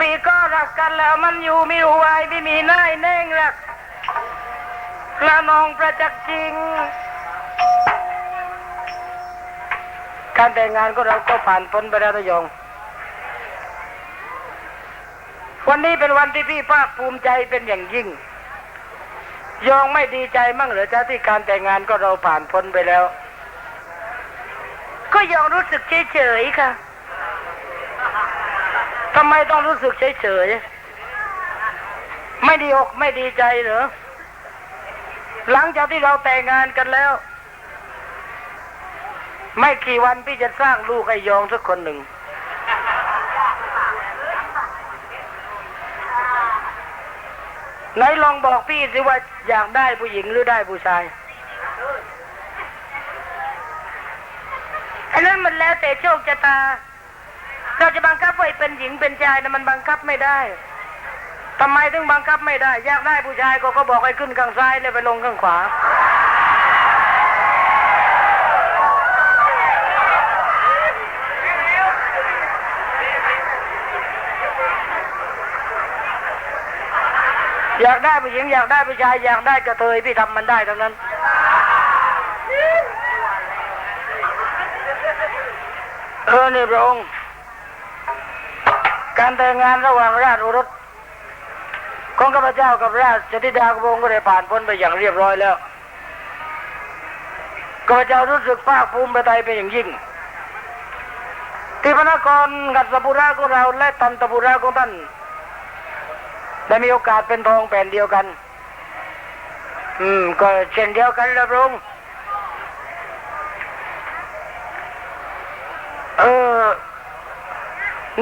ปีก็รักกันแล้วมันอยู่ไม่รู้ไว้ไม่มีนายแน่งรักละนองประจักษ์จริง การแต่งงานก็เราก็ผ่านพ้นไปแล้วนะโยงวันนี้เป็นวันที่พี่ภาคภูมิใจเป็นอย่างยิ่ง ยองไม่ดีใจมั่งเหรือจ้าที่การแต่งงานก็เราผ่านพ้นไปแล้ว ก็ยองรู้สึกเฉยๆค่ะ ทำไมต้องรู้สึกเฉยๆ ไม่ดีอกไม่ดีใจเหรอ หลังจากที่เราแต่งงานกันแล้ว ไม่กี่วันพี่จะสร้างลูกให้ยองสักคนหนึ่ง ไหนลองบอกพี่สิว่าอยากได้ผู้หญิงหรือได้ผู้ชายอันนั้นมันแล้วแต่โชคชะตา เราจะบังคับไว้เป็นหญิงเป็นชายนะมันบังคับไม่ได้ทำไมถึงบังคับไม่ได้ อยากได้ผู้ชายก็ก็บอกให้ขึ้นข้างซ้ายเลยไปลงข้างขวา อยากได้ผู้หญิงอยากได้ผู้ชายอยากได้กระเทยพี่ทำมันได้ทั้งนั้นเออนี่พระองค์ การแต่งงานระหว่างราชโอรสของข้าพเจ้ากับราชธิดาของพระองค์ก็ได้ผ่านพ้นไปอย่างเรียบร้อยแล้วข้าพเจ้ารู้สึกภาคภูมิใจเป็นอย่างยิ่ง ที่พระนครกัสปุระของเราและตันตปุระของท่านได้มีโอกาสเป็นทองแผ่นเดียวกัน อืม ก็เช่นเดียวกันละพระองค์เออ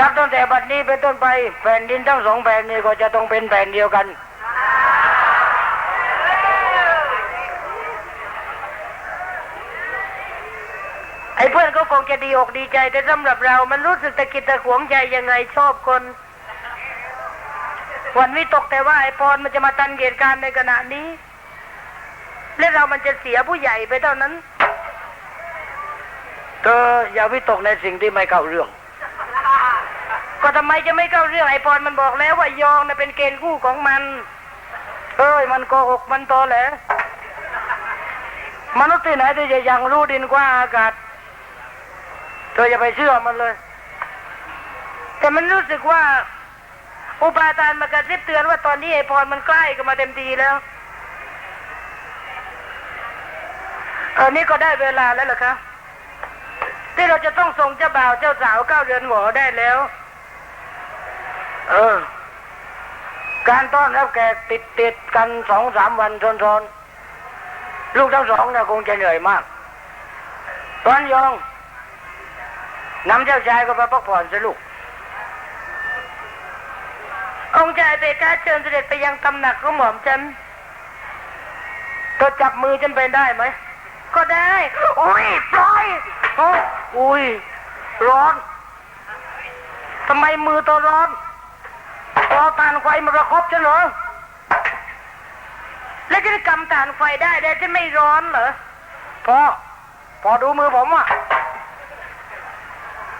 นับตั้งแต่บัดนี้เป็นต้นไปแผ่นดินทั้งสองแผ่นนี้ก็จะต้องเป็นแผ่นเดียวกัน ไอ้เพื่อนก็คงจะดีอกดีใจ แต่สำหรับเรา มันรู้สึกตะกิดตะขวงใจยังไงชอบคน วันวิตกแต่ว่าไอ้พรมันจะมาตันเหตุการณ์ในขณะนี้ และเรามันจะเสียผู้ใหญ่ไปเท่านั้นเธออย่าวิตกในสิ่งที่ไม่เข้าเรื่อง ก็ทำไมจะไม่เข้าเรื่องไอ้พรมันบอกแล้วว่ายองนะเป็นเกณฑ์คู่ของมันเอ้ยมันโกหกมันโตแหลมนุษย์ที่ไหนที่จะยังรู้ดินกว่าอากาศเธออย่าไปเชื่อมันเลย แต่มันรู้สึกว่า อุปาทานมากระซิบเตือนว่าตอนนี้ไอพรมันใกล้กันมาเต็มทีแล้วเออนี่ก็ได้เวลาแล้วเหรอคะที่เราจะต้องส่งเจ้าบ่าวเจ้าสาวเข้าเรือนหอได้แล้ว เออ การต้อนรับแขกติดติดกันสองสามวันทนๆลูกทั้งสองเนี่ยคงจะเหนื่อยมากตอนยองนำเจ้าชายก็ไปพักผ่อนสิลูกองค์ชายเบกาเชิญเสด็จไปยังตำหนักของหม่อมฉันเธอจับมือฉันไปได้ไหม ก็ได้ อุ้ยปล่อยโอ้ยอุ้ย ร้อน ทำไมมือตัวร้อน อตานไฟมาประคบฉันเหรอ แล้วจะได้กำตานไฟได้ได้จะไม่ร้อนเหรอพอพอดูมือผมอะ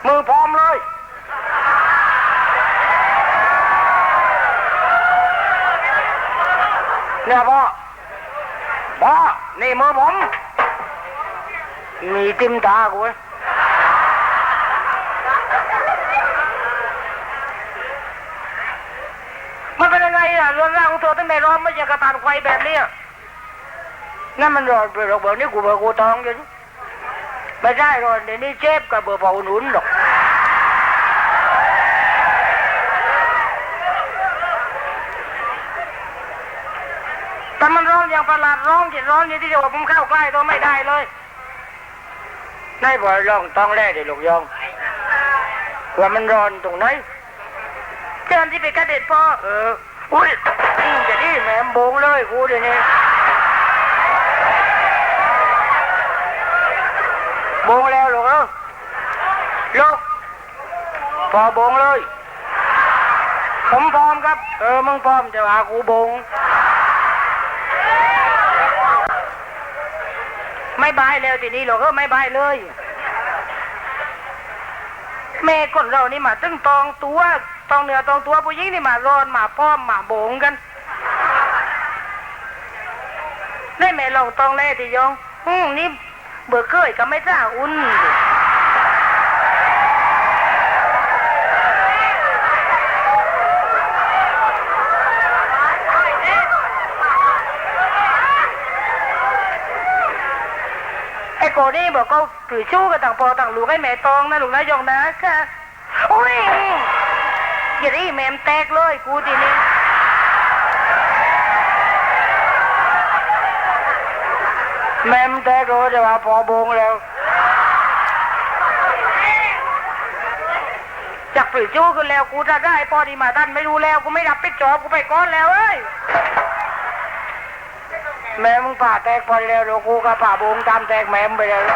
มือพร้อมเลยเนี่ยพ่อพ่อนี่มือผม มีติมตากูเว้ย มันเป็นยังไงอะเรื่องร่างของเธอตั้งแต่ร้อนไม่ใช่กระตานไฟแบบเนี้ยนั่นมันร้อนไปหรอกเบอร์นี้กูเบอร์กูท้องอยู่ไม่ใช่ร้อนเดี๋ยวนี้เจ็บกับเบอร์เผาหนุนหรอกแต่มันร้อนอย่างประหลาดร้อนจิตร้อนอย่างที่จะว่าผมเข้าใกล้ตัวไม่ได้เลยนายบ่อยลองต้องแร่ดิลูกยองว่ามันร้อนตรงไหนเชิญที่ไปกระเด็ดพ่อเออ อุ้ยอืมจะดีแหมมบงเลยกูเดี๋ยวนี้บงแล้วลูกเออลูกพอบงเลย ผมพร้อมครับ เออมึงพร้อมจะว่ากูบงไม่บายแล้วทีนี้หรอกเออไม่บายเลยแม่คนเรานี่มาตึงตองตัว ต้องเนื้อต้องตัวผู้หญิงนี่มาร้อนมาป้อมมาโบงกันได้แม่ลองตองแล่ที่ยองอืมนี่เบื่อเคยก็ไม่จ้าอุ่นไอ้โกนี่บอกก็ถือชู้กับต่างปอต่างลูกให้แม่ตองนะลูกนะยองนะค่ะโอ้ย อย่าได้แม่มแตกเลยกูทีนี้แม่มแตกเลยจะว่าพอบงแล้วจากผือชู้ขึ้นแล้วกูจะได้พอดีมาท่านไม่รู้แล้วกูไม่รับผิดชอบกูไปก้อนแล้วเอ้ยแม่มึงป่าแตกพอแล้วเดี๋ยวกูก็ป่าบงตามแตกแม่มไปเลย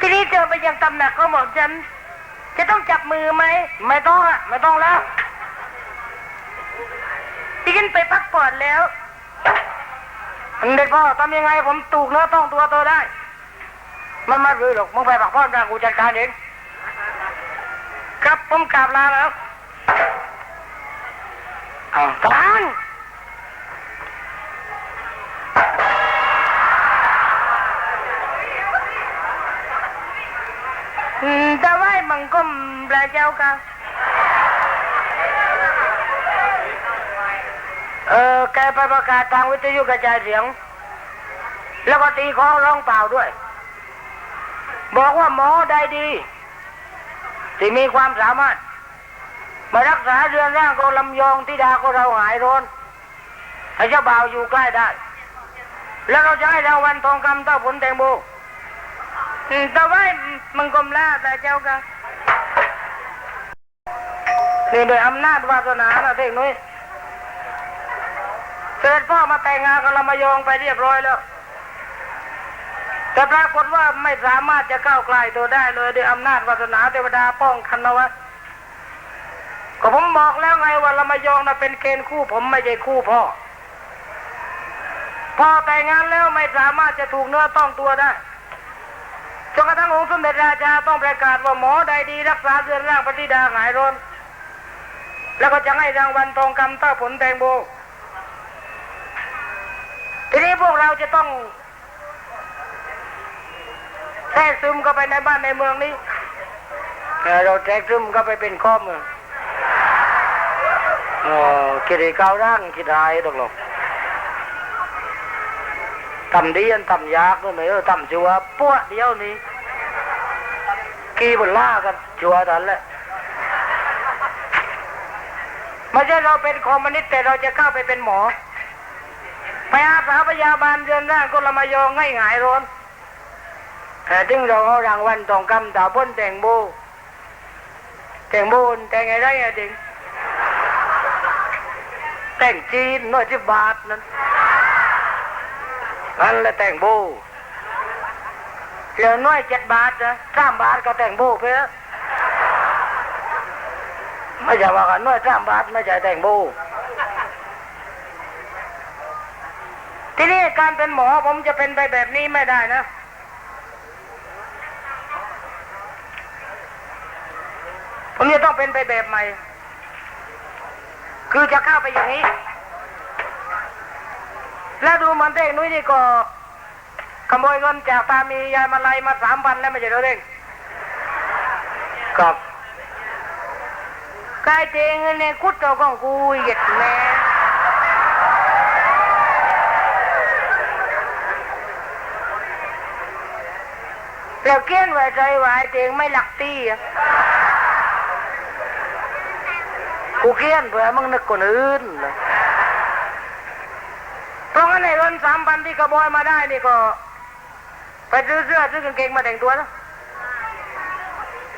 ทีนี้เจอไปยัง ตำหนักเขาบอกฉันจะต้องจับมือไหม ไม่ต้องอะไม่ต้องแล้วที่ฉันไปพักผ่อนแล้วเด็กพ่อทำยังไงผมตูกเนื้อต้องตัวเธอได้ มันมารือหรอกมึงไปพักผ่อนได้กูจัดการเองครับผมกราบลาแล้วอ้าวทาง เจ้าค่ะเออแกไปประกาศทางวิทยุกระจายเสียง แล้วก็ตีคอร้องเปล่าด้วย บอกว่าหมอได้ดีที่มีความสามารถ มารักษาเรือนร่างของลำยองที่ดาของเราหายร้อนให้เจ้าบ่าวอยู่ใกล้ได้ แล้วเราจะให้รางวัลทองคำเต้าผลแตงโมอืมแต่ว่ามังกรมลาแต่เจ้าค่ะ นี่โดยอำนาจวาสนานะเด็กน้ยเสด็จพ่อมาแต่งงานกับลำยองไปเรียบร้อยแล้ว แต่ปรากฏว่าไม่สามารถจะเข้าใกล้ตัวได้เลยด้วยอำนาจวาสนาเทวดาป้องกันเอาไว้ก็ผมบอกแล้วไงว่าลำมายองน่ะเป็นเกณฑ์คู่ผมไม่ใช่คู่พ่อพ่อแต่งงานแล้วไม่สามารถจะถูกเนื้อต้องตัวได้จนกระทั่งองค์สมเด็จราชาต้องประกาศว่าหมอใดดีรักษาเรือนร่างปฏิดาหายร้อน แล้วก็จะให้รางวัลทองคำเต้าผลแตงโมทีนี้พวกเราจะต้องแทรกซึมเข้าไปในบ้านในเมืองนี้เราแทรกซึมเข้าไปเป็นข้อมือเออคิดก้าวร่างคิดหายตกลงทำดีอันทำยากก็ไม่เออทำชัวป้วเดียวนี้กีบนล่ากันชัวทันแหละ ไม่ใช่เราเป็นคอมมิวนิสต์แต่เราจะเข้าไปเป็นหมอไปอาสาพยาบาลเรือนร่างก็ละมายองง่ายหายร้อนแต่ถึงเราเอารางวัลทองคำตาพ้นแต่งโมแต่งโมนแต่งไงได้อะดิงแต่งจีนน้อยที่บาทนั้นนั่นแหละแต่งโมเหลือน้อยเจ็ดบาทนะสามบาทก็แต่งโมไปแล้ว ไม่ใช่ว่ากันน้อยสามบาทไม่ใช่แต่งโมทีนี้การเป็นหมอผมจะเป็นไปแบบนี้ไม่ได้นะ ผมจะต้องเป็นไปแบบใหม่ คือจะเข้าไปอย่างนี้ แล้วดูมันเด้งนุ้ยนี่ก็ขโมยเงินจากตามียายมาลัยมาสามพันแล้วไม่ใช่เรอเด้งครับ กายเจงเนี่ยคุดตัวของกูเหยียดแม่แล้วเกี้ยนไว้ใจไว้เจงไม่หลักตีอะกูเขียนเผื่อมึงนึกคนอื่นนะเพราะงั้นในเงินสามพันที่กระบอยมาได้นี่ก็ ไปซื้อเสื้อซื้อกางเกงมาแต่งตัวนะ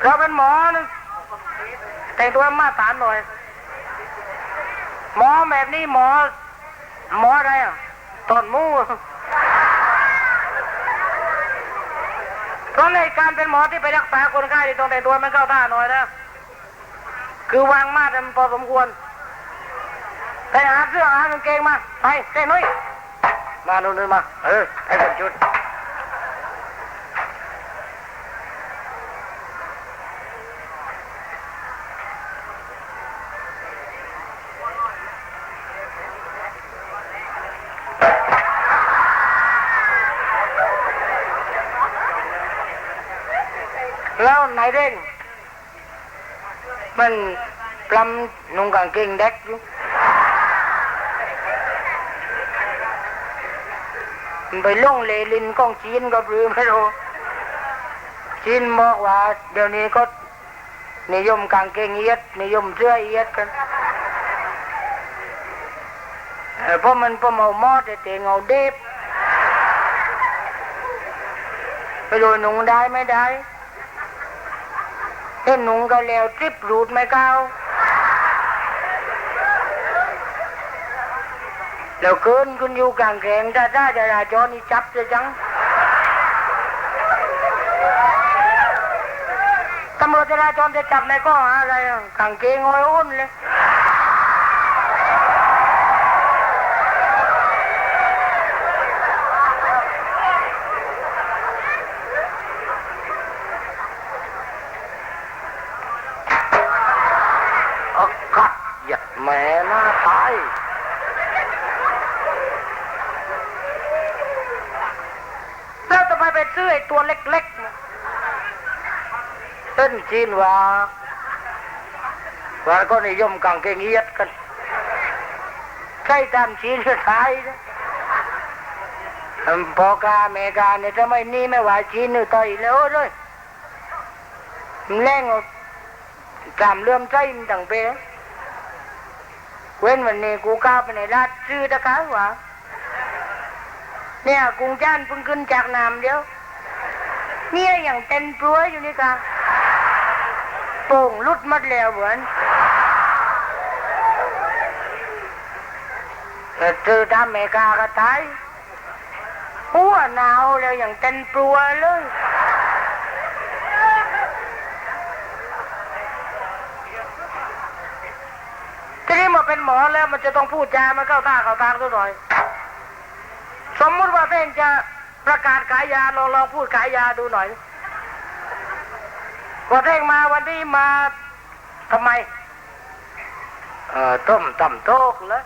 เราเป็นหมอนะ แต่งตัวมาตรฐานหน่อย หมอแบบนี้หมอ หมออะไรอะตอนมูเพราะในการเป็นหมอที่ไปรักษาคนไข้ที่ต้องแต่งตัวมันเข้าท่าหน่อยนะคือวางมาดมพอสมควรไปหาเสื้อหากางเกงมา ไปเต้นุ้ยมาโน่นนมา เออให้กันจุด แล้วนาย เร่ง มันปลำนุ่งกางเกงเด็กอยู่มันไปล่งเลลินกองจีนก็รือไม่รู้จีนบอกว่า เดี๋ยวนี้ก็นิยมกางเกงเอียดนิยมเสื้อเอียดกันเออเพราะมันเพราะเมามอดแต่เตงเอาเด็บไม่รู้หนุ่งได้ไม่ได้ เห็นหนุ่งก็แล้วทริปรูดไม่เก้าแล้วเกินคุณอยู่กลางแขงถ้าถ้าจะราจอนี่จับจะจังตำรวจจราจรจะจับในข้ออะไรอะกางเกงอ้อยอ้นเลย อกัดหยัดแม่หน้าตาย แล้วทำไมไปซื้อไอ้ ตัวเล็กๆเนี่ยเต้นจีนว่าว่าก็นิยมกางเกงเอียดกันใช่ตามจีนก็ตายนะอืมพอกาเมกาเนี่ยทำไมนี่ไม่ว่าจีนนี่ต่อยแล้วเลยมันแรงเอาตามเรื่องใจมันต่างไปนะเว้นวันนี้กูก้าวไปในราดซื้อตะกาหวะเนี่ยกรุงจ้านเพิ่งขึ้นจากน้ำเดียว เนี่ยอย่างเต็นปัวอยู่นี่กะโป่งลุดมัดแล้วเหมือนแต่เจอตามเมกาก็ตายหัวหนาวแล้วอย่างเต็นปัวเลยทีนี้มาเป็นหมอแล้วมันจะต้องพูดจามาเข้าท่าเข้าทางตัวหน่อย สมมุติว่าเพ่งจะ ประกาศขายยาลองลองพูดขายยาดูหน่อยว่าเพ่งมาวันนี้มาทำไม เอ่อต้มต่ำโต๊กแล้ว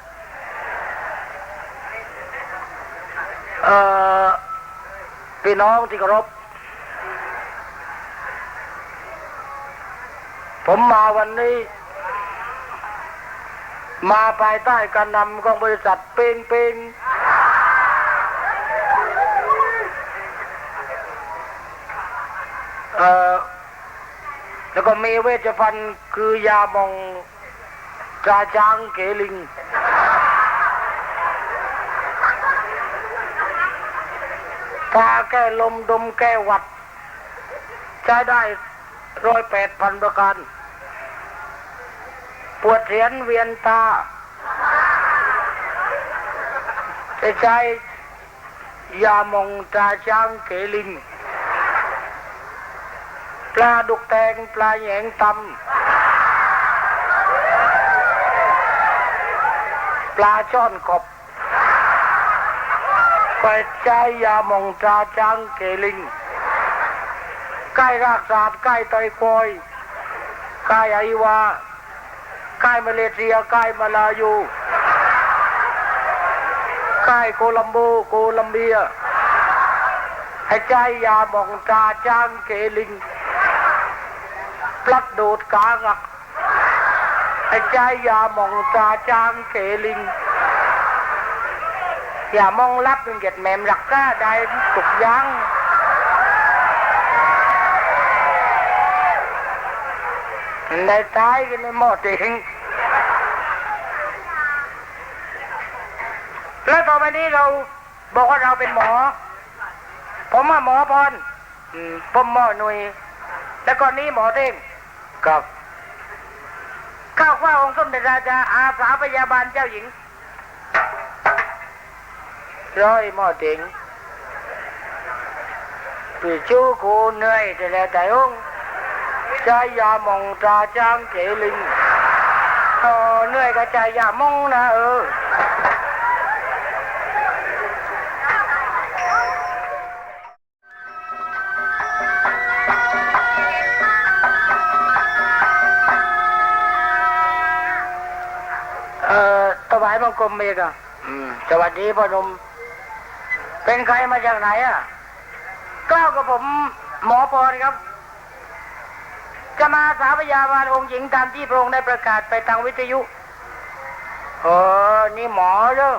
เอ่อพี่น้องที่เคารพผมมาวันนี้ มาภายใต้การนำของบริษัทเปงเปงเอ่อ แล้วก็มีเวชภัณฑ์คือยามองกาจางเกลิง ตาแก้ลมดมแก้หวัด ใช้ได้ร้อยแปดพันประการ ปวดเสียนเวียนตาจะใช้ยามองตาช้างเกลิง ปลาดุกแตงปลาแยงตำปลาช่อนกบไปใช้ยามองตาช้างเกลิงใกล้รากศาสตร์ใกล้ไตกอยใกล้ไอวาใกล้มาเลเซียใกล้มาลายูใกล้โคลัมโบโคลัมเบียให้ใจยาหมองตาจ้างเกลิง ปลัดโดดกางักให้ใจยามองตาจางเกลิง อย่ามองรับเป็นเกียดแมมรักก้าได้ตุกยังในตายกันในหม้อเติงแล้วต่อไปนี้เราบอกว่าเราเป็นหมอ ผมว่าหมอพรอืมผมหมอหน่วยแล้วก่อนนี้หมอเต้ง กับข้าวว่าองค์สมเด็จราชาอาสาพยาบาลเจ้าหญิง ร้อยหมอเต็งปีชู้คูเหนื่อยแต่แล้วแต่องค์ใจยามองตาจ้างเกลิงเออเหนื่อยก็ใจยามองนะเออ คมเอกอะอืมสวัสดีพ่อหนุ่มเป็นใครมาจากไหนอะกล้าวกับผมหมอพรครับ จะมาสาพยาบาลองค์หญิงตามที่พระองค์ได้ประกาศไปทางวิทยุเออนี่หมอเด้อ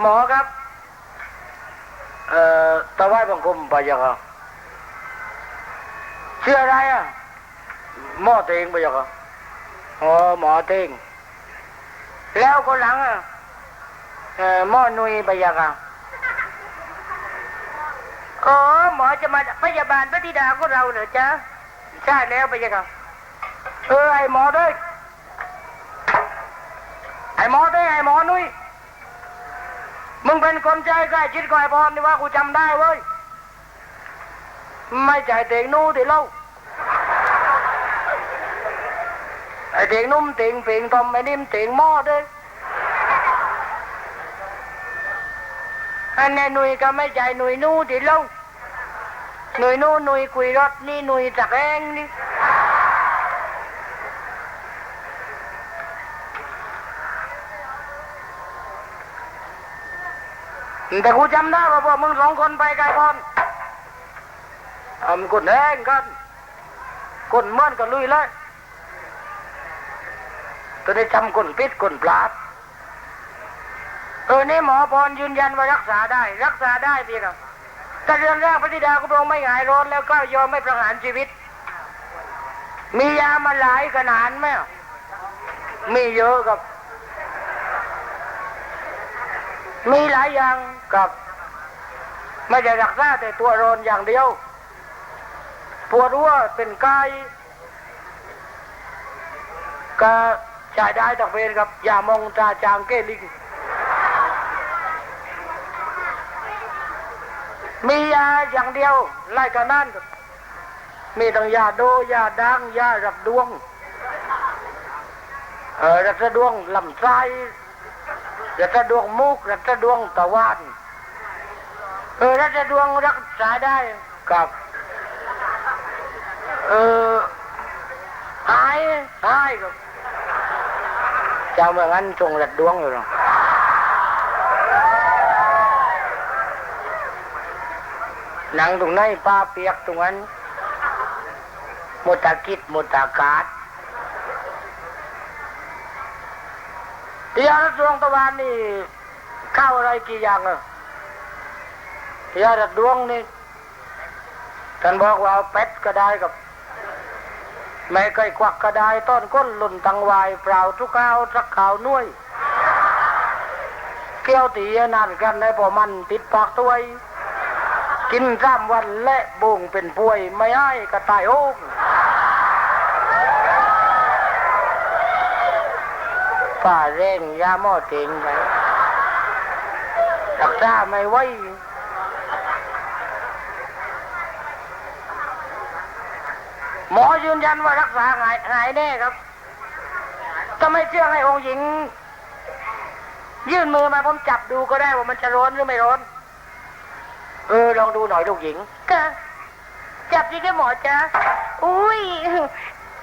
หมอครับ เอ่อตะไว้บังคมไปยังครับชื่ออะไรอะหมอเตงไปยังครับอ๋อหมอเตง แล้วคนหลังอะเอ่อหมอนุยไปยังครับอ๋อหมอจะมาพยาบาลพระธิดาของเราเหรอจ๊ะใช่แล้วไปยังครับเออไอหมอด้ยไอหมอด้ยไอหมอนุยมึงเป็นคนใจใกล้ชิดกับไอ้บอลนี่ว่ากูจำได้เว้ยไม่ใช่เตียงนู้ที่เล่าไอ้ เตียงนุ่มเตียงเปียงทอมไอ้นิ่มเตียงหม้อด้วยอันนี้หนุ่ยก็ไม่ใช่หนุ่ยนู้ที่เล่าหนุ่ยนู้หนุ่ยคุยรถนี่หนุ่ยตะแกรงนี่แต่กูจำได้ว่าพวกมึงสองคนไปไกลพรทำกดแห้งกันกดเมื่อนกันลุยเลย ตัวได้จำกลพิษกลปลาดเออนี่หมอพรยืนยันว่ารักษาได้ รักษาได้พี่ครับแต่เรื่องแรกพระธิดาก็พระองค์ไม่หายร้อนแล้วก็ยอมไม่ประหารชีวิต มียามาหลายขนาดไหมมีเยอะครับ มีหลายอย่างกับไม่ได้รักษาแต่ตัวโรนอย่างเดียวปวดหัวเป็นไก่ ก็ใช้ได้ตักเวนครับ อย่ามองตาจางเก้ลิง มียาอย่างเดียวไล่กันนั่นมีทั้งยาโดยาดังยารับดวง เออรับดวงลำไส้รัตดวงมุกรัตดวงตะวันเออรัตดวงรักษาได้กับเออหายหายครับ เจ้าเมืองั้นทรงรัตดวงอยู่หรอหนังตรงไหนป้าเปียกตรงนั้นหมดตากิดหมดตากาศที่ยารัดดวงตะวันนี่ข้าวอะไรกี่อย่างอะที่ยารัดดวงนี่ท่านบอกว่าเอาเป็ดก็ได้กับ ไม่เคยควักก็ไดต้อนก้นหล่นตังวายเปล่าทุกข้าวสักข้าวนุ่ยเกี้ยวตีนั่นกันให้พอมันติดปากตัวกินสามวันและบุงเป็นป่วย ไม่ให้กระต่ายโอ้งฝ่าเร่งยาหม้อเต็งไปรักษาไม่ไหว หมอยืนยันว่ารักษาหายหายแน่ครับถ้าไม่เชื่อให้องค์หญิง ยื่นมือมาผมจับดูก็ได้ว่ามันจะร้อนหรือไม่ร้อน เออลองดูหน่อยลูกหญิงค่ะจับดีได้หมอจ๊ะอุ้ย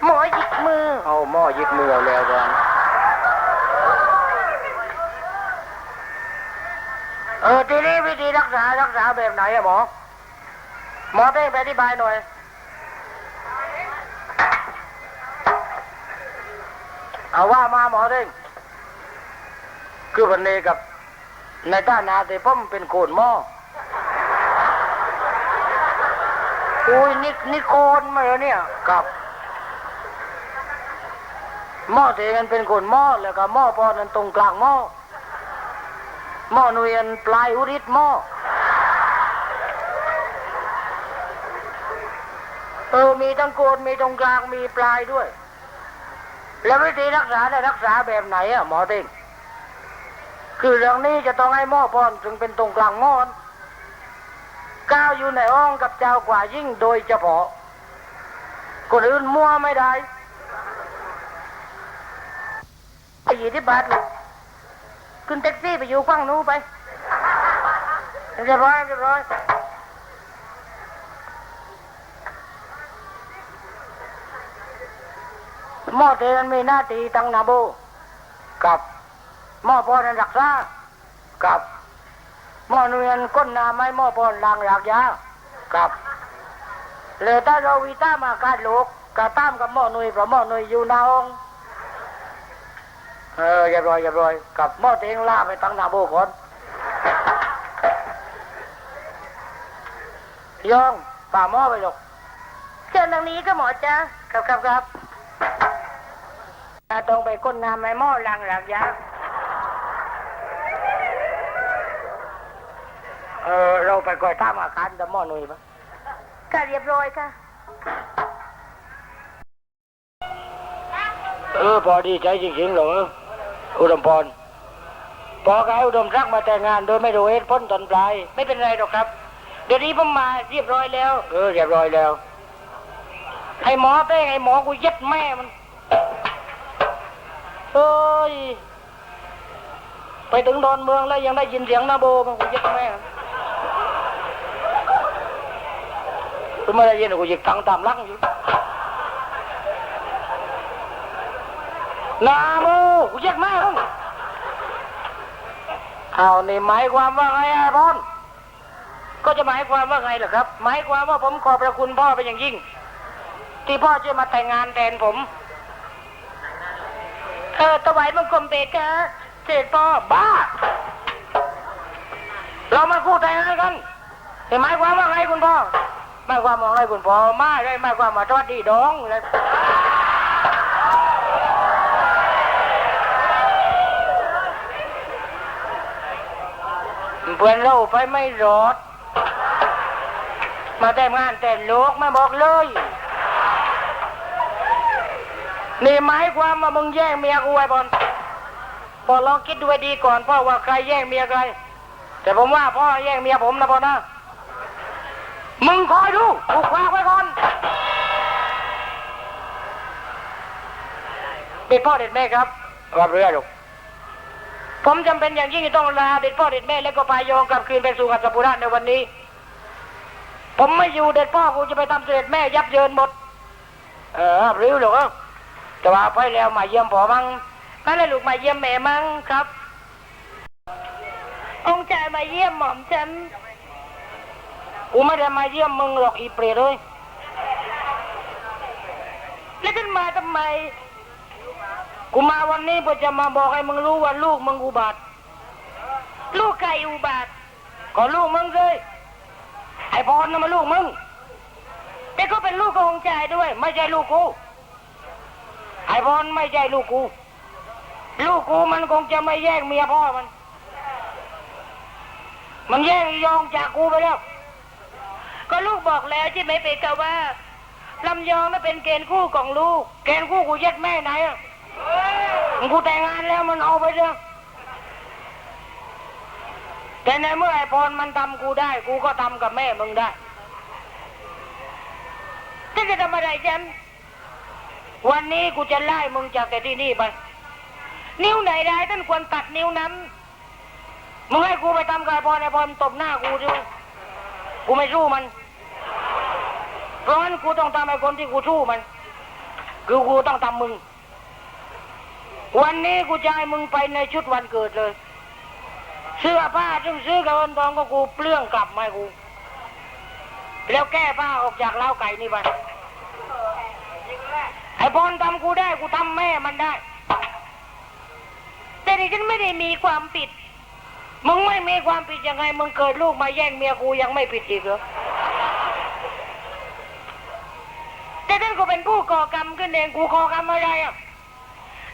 หมอหยิกมือ เอาหม้อยึดมือเอาแล้วก่อนเออทีนี้วิธีรักษารักษาแบบไหนอะหมอ หมอเต้งไปอธิบายหน่อย เอาว่ามาหมอเต้งคือวันนี้กับในต้านาแต่ผมเป็นโคนหม้ออุ้ยนี่นี่โคนมาเหรอเนี่ยกับหม้อเทกันเป็นโคนหม้อแล้วก็หม้อพอนั้นตรงกลางหม้อหม้อนุยอันปลายอุริตหม้อเออมีทั้งโกนมีตรงกลางมีปลายด้วย แล้ววิธีรักษาได้รักษาแบบไหนอะหมอเต้งคือเรื่องนี้จะต้องให้หม้อพรจึงเป็นตรงกลางหม้อก้าวอยู่ในห้องกับเจ้ากว่ายิ่งโดยเฉพาะคนอื่นมั่วไม่ได้ไอ้ยี่ที่บาทเลยขึ้นแท็กซี่ไปอยู่ฝั่งนู้นไปเรียบร้อยเรียบร้อย หม้อเทมันมีหน้าที่ตั้งนาโบกับหม้อพอนันรักษากับหม้อเนียนก้นนาไม้หม้อพอลางหลากยากับเลยถ้าเราวิต้ามาการลูกกระตามกับหม้อหนุยเพราะหม้อหนุยอยู่หนาห้องเออเรียบร้อยเรียบร้อยกับหม้อเตงล่าไปตั้งหนาโบก่อนยองป่าหม้อไปหรอกเชิญทางนี้ก็หมอจ๊ะครับครับครับ อ่าต้องไปก้นน้ำไม้หม้อลังหลักยาเออเราไปก่อยท่ามอาคารแต่หม้อหนุ่ยปะค่ะเรียบร้อยค่ะ เออพอดีใจจริงๆเหรออุดมพรพอกับอุดมรักมาแต่งงานโดยไม่รู้เหตุผลตอนปลาย ไม่เป็นไรหรอกครับ เดี๋ยวนี้ผมมาเรียบร้อยแล้ว เออเรียบร้อยแล้ว ไอ้หมอเป้งไอ้หมอกูเย็ดแม่มัน เอ้ย ไปถึงดอนเมืองแล้วยังได้ยินเสียงนาโบมันกูย็ดแม่กูไม่ได้ยินกูยิกทังตามลังอยู่นาโมกูเรียกแม่มึงเอานี่หมายความว่าไงไอ้บอลก็จะหมายความว่าไงเหรอครับ หมายความว่าผมขอบพระคุณพ่อเป็นอย่างยิ่ง ที่พ่อจะมาแต่งงานแทนผม เออถวายบังคมเบกะเสด็จพ่อบ้า เรามาคู่แต่งงานกันแต่หมายความว่าไงคุณพ่อหมายความว่าไงคุณพ่อมาได้หมายความว่าสวัสดีดองเลยเพื่อนเราไปไม่รอด มาแต่งงานแต่งลูกไม่บอกเลย นี่หมายความว่ามึงแย่งเมียกูไอ้บอลพอลองคิดดูให้ดีก่อนพ่อว่าใครแย่งเมียใคร แต่ผมว่าพ่อแย่งเมียผมนะพ่อนะ มึงคอยดูกูควากไว้ก่อนเด็ดพ่อเด็ดแม่ครับรับเรือลูกผมจำเป็นอย่างยิ่งที่ต้องลาเด็ดพ่อเด็ดแม่และก็พายโยงกลับคืนไปสู่กัสปุระในวันนี้ ผมไม่อยู่เด็ดพ่อกูจะไปทำเสด็จแม่ยับเยินหมด เออรับเรือลูกเอ้า แต่ว่าไปแล้วมาเยี่ยมพ่อมั้งมาเลยลูกมาเยี่ยมแม่มั้งครับ องค์ชายมาเยี่ยมหม่อมฉันกูไม่ได้มาเยี่ยมมึงหรอกอีเปรตเลยแล้วท่านมาทำไม กูมาวันนี้เพื่อจะมาบอกให้มึงรู้ว่าลูกมึงอุบัติ ลูกไก่อุบาทก็ลูกมึงเลยไอ้พรน่ะมาลูกมึงแต่ก็เป็นลูกขององค์ชายด้วย ไม่ใช่ลูกกู ไอ้พรไม่ใช่ลูกกู ลูกกูมันคงจะไม่แย่งเมียพ่อมัน มันแย่งยองจากกูไปแล้ว ก็ลูกบอกแล้วใช่ไหมเปกาว่าลำยองน่เป็นเกณฑ์คู่ของลูกแกนกูกูเย็ดแม่ไหนอะมึงกูแต่งงานแล้วมันเอาไปเถอะแต่ในเมื่อไอ้พรมันทำกูได้ กูก็ทำกับแม่มึงได้ท่จะทำอะไรฉัน วันนี้กูจะไล่มึงจากแต่ที่นี่ไป นิ้วไหนได้ท่านควรตัดนิ้วนั้น มึงให้กูไปทำกับไอ้พรไอ้พรตบหน้ากูด้วยกูไม่สู้มัน เพราะงั้นกูต้องทำไอ้คนที่กูสู้มัน คือกูต้องทำมึง วันนี้กูจะให้มึงไปในชุดวันเกิดเลย เสื้อผ้าซึ่งซื้อกับเงินทองก็กูเปลื้องกลับมากู แล้วแก้ผ้าออกจากเล้าไก่นี่ไป พรทำกูได้กูทำแม่มันได้ แต่ดิฉันไม่ได้มีความผิด มึงไม่มีความผิดยังไง มึงเกิดลูกมาแย่งเมียกูยังไม่ผิดอีกเหรอแต่ท่านก็เป็นผู้ก่อกรรมขึ้นเองกูคอกรรมอะไรอะ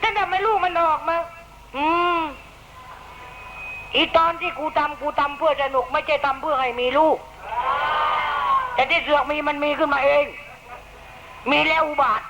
ท่านทำให้ลูกมันออกมา อืมอีตอนที่กูทำกูทำเพื่อสนุกไม่ใช่ทำเพื่อให้มีลูก แต่ที่เสือกมีมันมีขึ้นมาเอง มีแล้วอุบาท